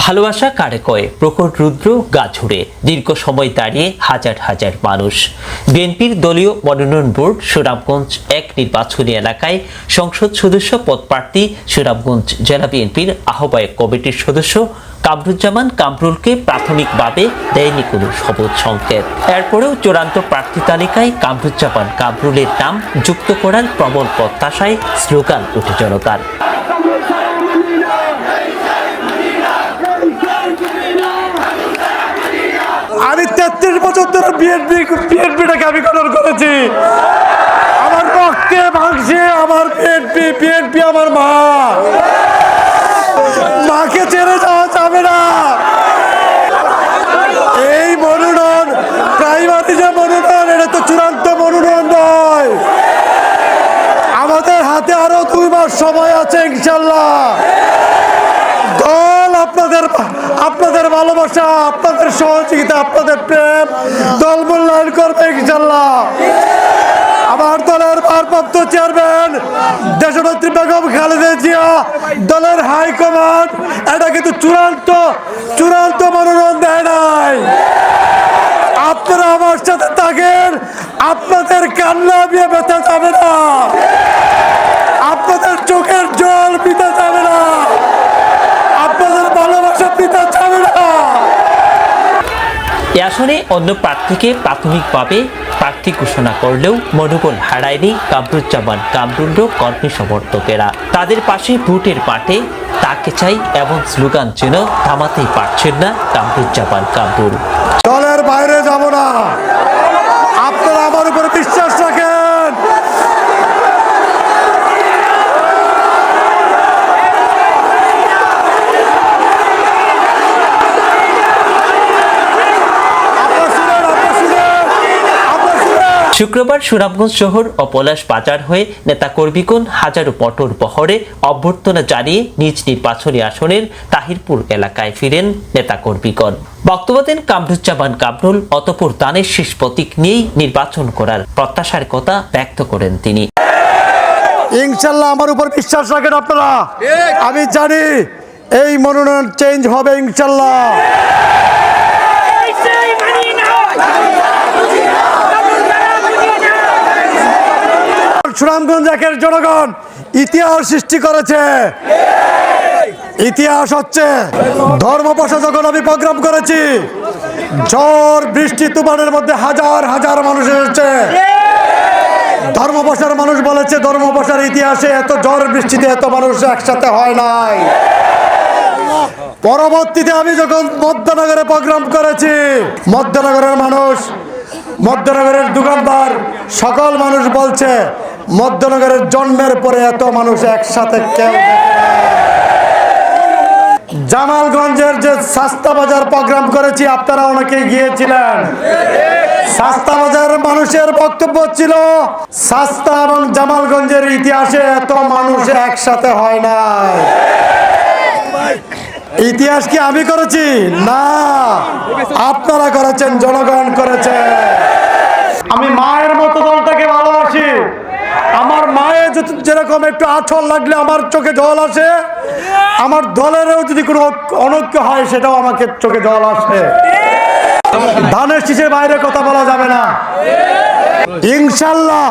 ভালোবাসা কারে কয়? প্রকট রুদ্র গা ঝুড়ে। দীর্ঘ সময় দাঁড়িয়ে হাজার হাজার মানুষ। বিএনপির দলীয় মনোনয়ন বোর্ড সুনামগঞ্জ এক নির্বাচনী এলাকায় সংসদ সদস্য পদপ্রার্থী সুনামগঞ্জ জেলা বিএনপির আহ্বায়ক কমিটির সদস্য কামরুজ্জামান কামরুলকে প্রাথমিকভাবে দেয়নি কোনো শপথ সংকেত। এরপরেও চূড়ান্ত প্রার্থী তালিকায় কামরুজ্জামান কামরুলের নাম যুক্ত করার প্রবল প্রত্যাশায় স্লোগান উঠে জনতার আমি তেত্রিশ বছর বিএনপি বিএনপিটাকে আমি কদর করেছি। আমার রক্তে মাংসে আমার বিএনপি বিএনপি আমার মা। মাকে ছেড়ে যাওয়া যাবে না। এই মনোনয়ন প্রাইমারি যে মনোনয়ন, এটা তো চূড়ান্ত মনোনয়ন নয়। আমাদের হাতে আরও দুই মাস সময় আছে, ইনশাল্লাহ। আপনাদের আপনাদের ভালোবাসা, আপনাদের সহযোগিতা, আপনাদের প্রেম দল মূল্যায়ন করবে ইনশাল্লাহ আমার দলের ভারপ্রাপ্ত চেয়ারম্যান, দেশনেত্রী বেগম খালেদা জিয়া, দলের হাইকমান্ড এটা কিন্তু চূড়ান্ত চূড়ান্ত মনোনয়ন দেয় নাই। আপনারা আমার সাথে থাকেন, আপনাদের কান্না বিয়ে ব্যথা যাবে না আপনাদের চোখের জল পিতা যাবে না আপনাদের এ আসনে অন্য প্রার্থীকে প্রাথমিকভাবে প্রার্থী ঘোষণা করলেও মনোবল হারায়নি কামরুজ্জামান কামরুন্ড কর্মী সমর্থকেরা। তাদের পাশে ভোটের মাঠে তাকে চাই এবং স্লোগান চেন থামাতেই পারছেন না কামরুজ্জামান কামরুল দলের বাইরে যাব না আপনারা আমার উপর বিশ্বাস রাখেন আপনারা শুনেন, আপনারা শুনেন, আপনারা শুনেন। শুক্রবার সুনামগঞ্জ শহর ও পলাশ বাজার হয়ে নেতাকর্মীগণ হাজারো পটর বহরে অভ্যর্থনা জানিয়ে নিজ নির্বাচনী আসনের তাহিরপুর এলাকায় ফিরেন নেতাকর্মীগণ। বক্তব্য দেন কামরুজ্জামান কামরুল, অতপর দানের শেষ প্রতীক নিয়েই নির্বাচন করার প্রত্যাশার কথা ব্যক্ত করেন তিনি। ইনশাল্লাহ আমার উপর বিশ্বাস রাখেন আপনারা। আমি জানি এই মনোনয়ন চেঞ্জ হবে ইনশাল্লাহ সুনামগঞ্জ একের জনগণ ইতিহাস সৃষ্টি করেছে। ইতিহাস হচ্ছে ধর্মপশা যখন আমি প্রোগ্রাম করেছি। ঝড়, বৃষ্টি, তুফানের মধ্যে হাজার হাজার মানুষ এসেছে। ধর্মপশার মানুষ বলেছে ধর্মপশার ইতিহাসে এত ঝড়, বৃষ্টিতে এত মানুষ একসাথে হয় নাই। পরবর্তীতে আমি যখন মধ্যনগরে প্রোগ্রাম করেছি, মধ্যনগরের মানুষ, মধ্যনগরের দোকানদার, সকল মানুষ বলছে মধ্যনগরের জন্মের পরে এত মানুষ একসাথে কেউ জামালগঞ্জের যে সাস্তা বাজার প্রোগ্রাম করেছি, আপনারা অনেকে গিয়েছিলেন। সাস্তা বাজারের মানুষের বক্তব্য ছিল সাস্তা এবং জামালগঞ্জের ইতিহাসে এত মানুষ একসাথে হয় নাই। ইতিহাস কি আমি করেছি? না। আপনারা করেছেন, জনগণ করেছে। আমি মায়ের মতো দলটাকে ভালোবাসি আমার মায়ের যদি যেরকম একটু আছল লাগলে আমার চোখে জল আসে, আমার দলেরও যদি কোনো অনৈক্য হয়, সেটাও আমাকে চোখে জল আসে। ধানের শীষের বাইরে কথা বলা যাবে না। ইনশাল্লাহ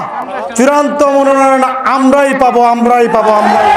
চূড়ান্ত মনোনয়ন আমরাই পাবো আমরাই পাবো, আমরাই